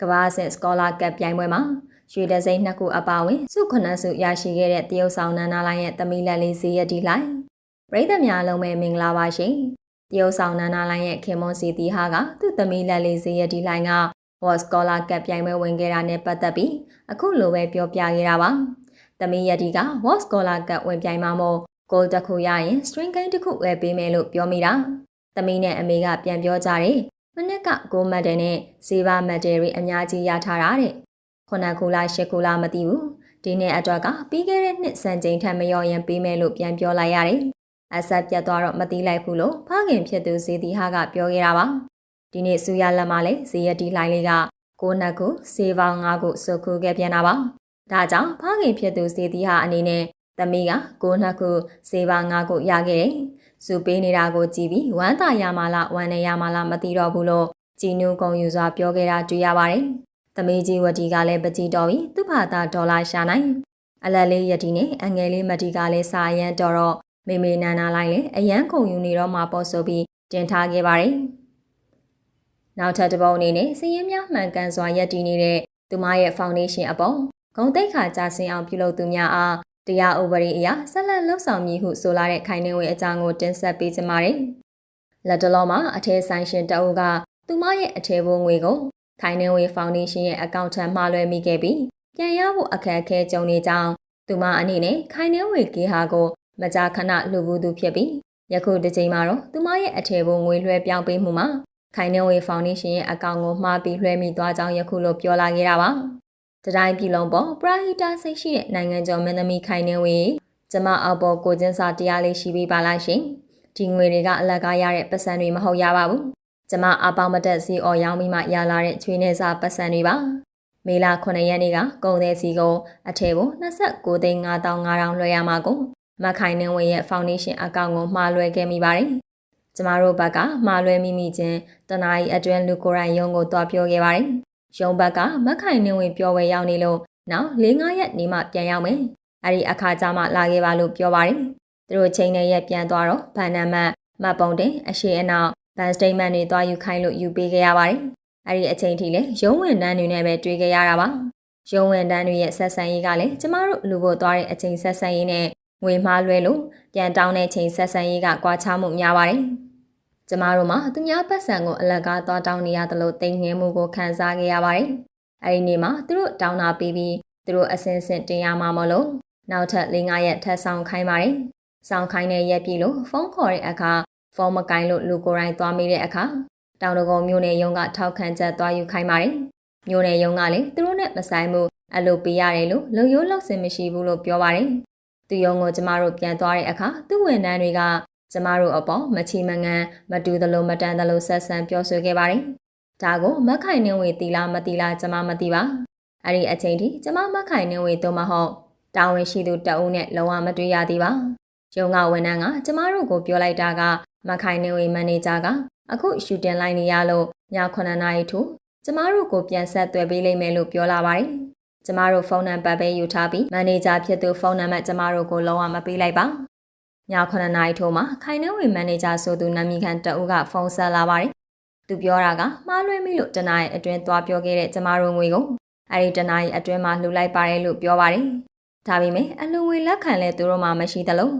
ကမ္ဘာစစ်စကောလာကပ်ပြိုင်ပွဲမှာရွှေဒဇိမ်းနှစ်ခုအပါအဝင်စုခုနှစ်စုရရှိခဲ့တဲ့တရုတ်ဆောင်နန္ဒာလိုင်းရဲ့သမီးလက်လေးစီရတီလိုက်ပရိသတ်များလုံးပဲမင်္ဂလာပါရှင်တရုတ်ဆောင်နန္ဒာလိုင်းရဲ့ခင်မွန်စီတီဟာကသူ့သမီးလက်လေးစီရတီလိုင်းကဝေါ်စကောလာကပ်ပြိုင်ပွဲဝင်ခဲ့တာနဲ့ပတ်သက်ပြီးအခုလိုပဲပြောပြခဲ့တာပါသမီးရတီကဝေါ်စကောလာကပ်ဝင်ပြိုင်မှာမို့ဂိုးတစ်ခုရရင် string game တစ်ခုပဲပေးမယ်လို့ပြောမိတာသမီးနဲ့အမေကပြန်ပြောကြတယ် မနက်ကကိုမတ်တယ်နဲ့ဇေဘာမတ်တယ်တွေအများကြီးရထားတာတဲ့ခုနှစ်ခုလားရှစ်ခုလားမသိဘူးဒီနေ့အတွက်ကပြီးခဲ့တဲ့နှစ်စံချိန်ထက်မလျော့ရင်ပေးမယ်လို့ပြန်ပြောလိုက်ရတယ်အဆက်ပြတ်သွားတော့မသိလိုက်ဘူးလို့ဖခင်ဖြစ်သူဇေတီဟာကပြောခဲ့တာပါဒီနေ့စူရလက်မလေးဇေယတီလိုင်းလေးကကိုနှစ်ခုစေပေါင်း၅ခုစုခုခဲ့ပြန်တာပါဒါကြောင့်ဖခင်ဖြစ်သူဇေတီဟာအနေနဲ့သမီးကကိုနှစ်ခုစေပါ၅ခုရခဲ့တယ်။ စုပေးနေတာကိုကြည့်ပြီးဝမ်းသာရမလားဝမ်းနေရမလားမသိတော့ဘူးလို့ကြည်နူးကုန်ယူစွာပြောခဲ့တာတွေ့ရပါတယ်။သမီးကြီးဝတီကလည်းပကြည်တော်ပြီးသူ့ဘာသာဒေါ်လာရှာနိုင်။အလက်လေးယတီနဲ့အငယ်လေးမတီကလည်းစာရန်တော်တော့မေမေနန္နာလိုက်လည်းအရန်ခုံယူနေတော့မှပေါ်ဆိုပြီးတင်ထားခဲ့ပါတယ်။နောက်ထပ်တစ်ပုံအနေနဲ့စည်ရင်များမှန်ကန်စွာယက်တည်နေတဲ့သူမရဲ့ foundation အပေါ်ဂုံတိတ်ခါကြဆင်းအောင်ပြုလုပ်သူများအား တရားဥပဒေအရဆက်လက်လှုပ်ဆောင်မည်ဟုဆိုလာတဲ့ခိုင်နှင်းဝေအကြောင်းကိုတင်ဆက်ပေးကြပါမယ်။လက်တလုံးမှာအထည်ဆိုင်ရှင်တအုပ်ကသူမရဲ့အထည်ဘိုးငွေကိုခိုင်နှင်းဝေဖောင်ဒေးရှင်းရဲ့အကောင့်ထံမှာလွှဲမိခဲ့ပြီးပြန်ရဖို့အခက်အခဲကြုံနေကြောင်းသူမအနေနဲ့ခိုင်နှင်းဝေကေဟာကိုမကြာခဏလှူဘူးသူဖြစ်ပြီးယခုတစ်ချိန်မှာတော့သူမရဲ့အထည်ဘိုးငွေလွှဲပြောင်းပေးမှုမှာခိုင်နှင်းဝေဖောင်ဒေးရှင်းရဲ့အကောင့်ကိုမှားပြီးလွှဲမိသွားကြောင်းယခုလိုပြောလာခဲ့တာပါ။ တတိုင်းပြည်လုံးပေါ်ပရာဟီတာစိတ်ရှိတဲ့နိုင်ငံကျော်မင်းသမီးခိုင်နေဝေကျမအောက်ပေါ်ကိုကျင်းစာတရားလေးရှိပြီးပါလားရှင်ဒီငွေတွေကအလကားရတဲ့ပတ်စံတွေမဟုတ်ရပါဘူးကျမအပေါင်းမတက်စီအော်ရောင်းပြီးမှရလာတဲ့ချွေးနေစာပတ်စံတွေပါမေလ9ရက်နေ့ကကုန်တဲ့စီကိုအထည်ကို29သိန်း5500လွှဲရမှာကိုမခိုင်နှင်းဝေရဲ့ဖောင်ဒေးရှင်းအကောင့်ကိုမှားလွှဲခဲ့မိပါတယ်ကျမတို့ဘက်ကမှားလွှဲမိမိချင်းတနားရီအတွင်းလူကိုယ်တိုင်ရုံးကိုတွားပြောခဲ့ပါတယ် ရုံဘက်ကမက်ခိုင်နှင်းဝင်ပြောဝဲရောက်နေလို့နောက်၄၅ရက်နေမှပြန်ရောက်မယ်။အဲ့ဒီအခါကျမှလာခဲ့ပါလို့ပြောပါတယ်။သူတို့ချိန်နဲ့ရက်ပြန်သွားတော့ဗန်နမတ်မတ်ပုံတင်အရှိအနောက်ဗန်စတိတ်မန့်တွေသွားယူခိုင်းလို့ယူပေးခဲ့ရပါတယ်။အဲ့ဒီအချိန်ထိလည်းရုံးဝင်တန်းတွေနဲ့ပဲတွေ့ခဲ့ရတာပါ။ရုံးဝင်တန်းတွေရဲ့ဆက်ဆံရေးကလည်းကျမတို့လူဖို့သွားတဲ့အချိန်ဆက်ဆံရေးနဲ့ငွေမှားလွဲလို့ပြန်တောင်းတဲ့ချိန်ဆက်ဆံရေးကကွာခြားမှုများပါတယ်။ ကျမတို့မှာသူများပတ်စံကိုအလကားသွားတောင်းနေရသလိုတိမ်ငင်းမှုကိုခံစားခဲ့ရပါတယ်။အဲဒီနေ့မှာသူတို့တောင်းတာပြီးပြီးသူတို့အစင်စင်တင်ရမှာမလို့နောက်ထပ်၄၅ရက်ထပ်ဆောင်ခိုင်းပါတယ်။ဆောင်ခိုင်းတဲ့ရက်ပြီလို့ဖုန်းခေါ်တဲ့အခါဖုန်းမကင်လို့လူကိုယ်တိုင်သွားမိတဲ့အခါတောင်တကုံမျိုးနယ်ရုံးကထောက်ခံချက်သွားယူခိုင်းပါတယ်။မျိုးနယ်ရုံးကလည်းသူတို့နဲ့မဆိုင်ဘူးအလုပ်ပေးရတယ်လို့လုံရိုးလောက်စင်မရှိဘူးလို့ပြောပါတယ်။သူရုံးကိုကျမတို့ပြန်သွားတဲ့အခါသူ့ဝန်ထမ်းတွေက ကျမတို့အပေါ်မချီမငန်းမတူသလိုမတန်သလိုဆက်ဆံပြောဆိုခဲ့ပါတယ်။ဒါကိုမခိုင်နှင်းဝေတီလားမတီလားကျမမသိပါ။အဲ့ဒီအချိန်ထိကျမမခိုင်နှင်းဝေတို့မဟုတ်တာဝန်ရှိသူတအုပ်နဲ့လုံးဝမတွေ့ရသေးပါ။ရုံကဝန်ထမ်းကကျမတို့ကိုပြောလိုက်တာကမခိုင်နှင်းဝေမန်နေဂျာကအခုရှူတင်လိုက်နေရလို့ည9နာရီထို့ကျမတို့ကိုပြန်ဆက်သွယ်ပေးလိမ့်မယ်လို့ပြောလာပါတယ်။ကျမတို့ဖုန်းနံပါတ်ပဲယူထားပြီးမန်နေဂျာဖြစ်သူဖုန်းနံပါတ်ကျမတို့ကိုလုံးဝမပေးလိုက်ပါ။ည 9နာရီထိုးမှာခိုင်နှင်းဝေမန်နေဂျာဆိုသူနာမည်ခံတအုပ်ကဖုန်းဆက်လာပါတယ်။သူပြောတာကမှားလွှဲမိလို့တနားရဲ့အတွင်းသွားပြောခဲ့တဲ့ကျမတို့ငွေကိုအဲဒီတနားရဲ့အတွင်းမှာလှူလိုက်ပါတယ်လို့ပြောပါတယ်။ဒါပေမဲ့အလူငွေလက်ခံလဲသူတို့မှမရှိသလို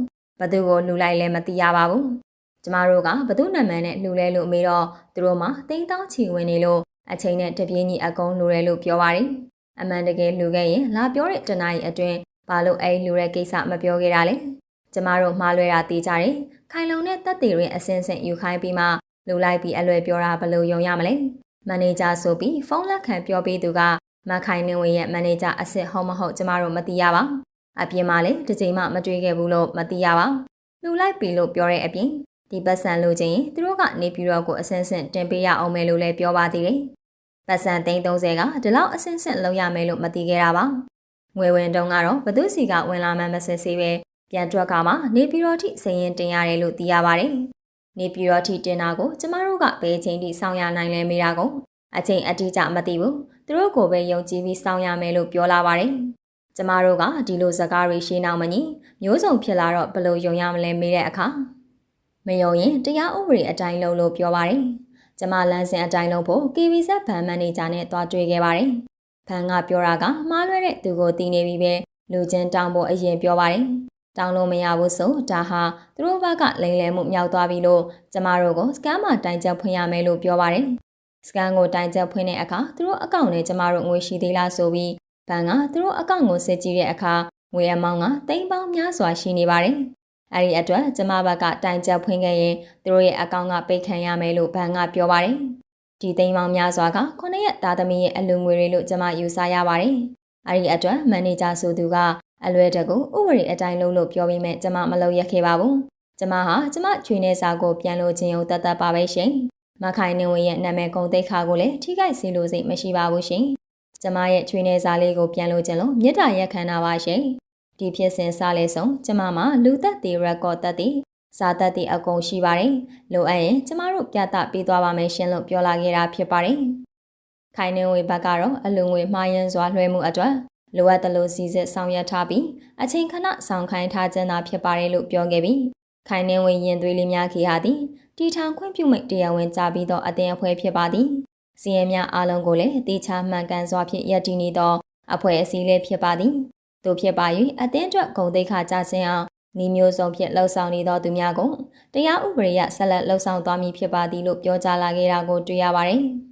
ဘသူကိုလှူလိုက်လဲမသိရပါဘူး။ကျမတို့ကဘသူနာမည်နဲ့လှူလဲလို့မေးတော့သူတို့မှတိန်းတောင်းချီဝင်နေလို့အချိန်နဲ့တပြေးညီအကုန်လှူတယ်လို့ပြောပါတယ်။အမှန်တကယ်လှူခဲ့ရင်လာပြောတဲ့တနားရဲ့အတွင်းဘာလို့အဲလှူတဲ့ကိစ္စမပြောခဲ့တာလဲ။ ကျမတို့မှားလွဲတာသိကြတယ်။ခိုင်လုံတဲ့တက်တွေရင်အစင်းစင်ယူခိုင်းပြီးမှလူလိုက်ပြီးအလွယ်ပြောတာဘယ်လိုယုံရမလဲ။မန်နေဂျာဆိုပြီးဖုန်းလက်ခံပြောပေးသူကမခိုင်နေဝင်ရဲ့မန်နေဂျာအစ်စ်ဟုတ်မဟုတ်ကျမတို့မသိရပါ။အပြင်မှာလည်းတစ်ချိန်မှမတွေ့ခဲ့ဘူးလို့မသိရပါ။လူလိုက်ပြီးလို့ပြောတဲ့အပြင်ဒီပတ်စံလိုချင်ရင်သူတို့ကနေပြီးတော့ကိုအစင်းစင်တင်ပေးရအောင်မယ်လို့လည်းပြောပါသေးတယ်။ပတ်စံသိန်း30ကဒီလောက်အစင်းစင်လောက်ရမယ်လို့မသိခဲ့တာပါ။ငွေဝင်တုံးကတော့ဘသူစီကဝင်လာမှမစစ်စေးပဲ ပြန်တွက်ကမှနေပြည်တော်ထိစရင်တင်ရတယ်လို့သိရပါတယ်။နေပြည်တော်ထိတင်တာကိုကျမတို့ကဘယ်ချိန်ထိစောင့်ရနိုင်လဲမေးတာကိုအချိန်အတိအကျမသိဘူး။သူတို့ကိုပဲယုံကြည်ပြီးစောင့်ရမယ်လို့ပြောလာပါတယ်။ကျမတို့ကဒီလိုစကားတွေရှင်းအောင်မညီမျိုးစုံဖြစ်လာတော့ဘယ်လိုယုံရမလဲမေးတဲ့အခါမယုံရင်တရားဥပဒေအတိုင်းလုပ်လို့ပြောပါတယ်။ကျကျမလမ်းစဉ်အတိုင်းလုံးဖို့ KBZ ဘဏ်မန်နေဂျာနဲ့တွားတွေ့ခဲ့ပါတယ်။ဘဏ်ကပြောတာကမှားလွဲတဲ့သူကိုတည်နေပြီပဲလူချင်းတောင်းဖို့အရင်ပြောပါတယ်။ တောင်းလို့မရဘူးဆိုဒါဟာသူတို့ဘက်ကလိမ်လည်မှုမြောက်သွားပြီလို့ကျမတို့ကိုစကန်မှာတိုင်ချက်ဖွင့်ရမယ်လို့ပြောပါတယ်။စကန်ကိုတိုင်ချက်ဖွင့်တဲ့အခါသူတို့အကောင့်နဲ့ကျမတို့ငွေရှိသေးလားဆိုပြီးဘဏ်ကသူတို့အကောင့်ကိုစစ်ကြည့်တဲ့အခါငွေအမောင်းကတိမ်ပေါင်းများစွာရှိနေပါတယ်။အဲဒီအတွက်ကျမဘက်ကတိုင်ချက်ဖွင့်ခဲ့ရင်သူတို့ရဲ့အကောင့်ကပိတ်ခံရမယ်လို့ဘဏ်ကပြောပါတယ်။ဒီသိမ်းပေါင်းများစွာကခုနှစ်ရက်သားသမီးရဲ့အလူငွေတွေလို့ကျမယူဆရပါတယ်။အဲဒီအတွက်မန်နေဂျာဆိုသူက အလွဲတကူဥပဒေအတိုင်းလုပ်လို့ပြောပြီးမဲ့ကျမမလုပ်ရခဲ့ပါဘူး။ကျမဟာကျမချွေနေစာကိုပြန်လို့ခြင်းုံတတ်တတ်ပါပဲရှင်။မခိုင်နေဝင်ရဲ့နာမည်ကုန်သိက္ခာကိုလည်းထိခိုက်စေလို့စိတ်မရှိပါဘူးရှင်။ကျမရဲ့ချွေနေစာလေးကိုပြန်လို့ခြင်းလို့မေတ္တာရက်ခံတာပါရှင်။ဒီဖြစ်စဉ်စားလဲဆုံးကျမမှာလူသက်တီရက်ကော့တက်တီစာသက်တီအကုန်ရှိပါတယ်။လိုအပ်ရင်ကျမတို့ပြသပေးသွားပါမယ်ရှင်လို့ပြောလာခဲ့တာဖြစ်ပါတယ်။ခိုင်နေဝေဘက်ကတော့အလူငွေမှားယွင်းစွာလွှဲမှုအတွက် လိုအပ်သလိုစီစစ်ဆောင်ရွက်ထားပြီးအချိန်ခဏဆောင်ခိုင်းထားခြင်းသာဖြစ်ပါတယ်လို့ပြောခဲ့ပြီးခိုင်နေဝေရင်သွေးလေးများခေဟာသည်တီထောင်ခွင့်ပြုမိတ်တရားဝင်ကြပြီးသောအသင်းအဖွဲ့ဖြစ်ပါသည်စီရင်များအားလုံးကိုလည်းတေချာမှန်ကန်စွာဖြင့်ရည်တည်နေသောအဖွဲ့အစည်းလေးဖြစ်ပါသည်တို့ဖြစ်ပါ၍အသင်းအတွက်ဂုဏ်သိက္ခာကြဆင်းအောင်ဤမျိုးစုံဖြင့်လှုပ်ဆောင်နေသောသူများကိုတရားဥပဒေရဆက်လက်လှုပ်ဆောင်သွားမည်ဖြစ်ပါသည်လို့ပြောကြားလာခဲ့တာကိုတွေ့ရပါတယ်။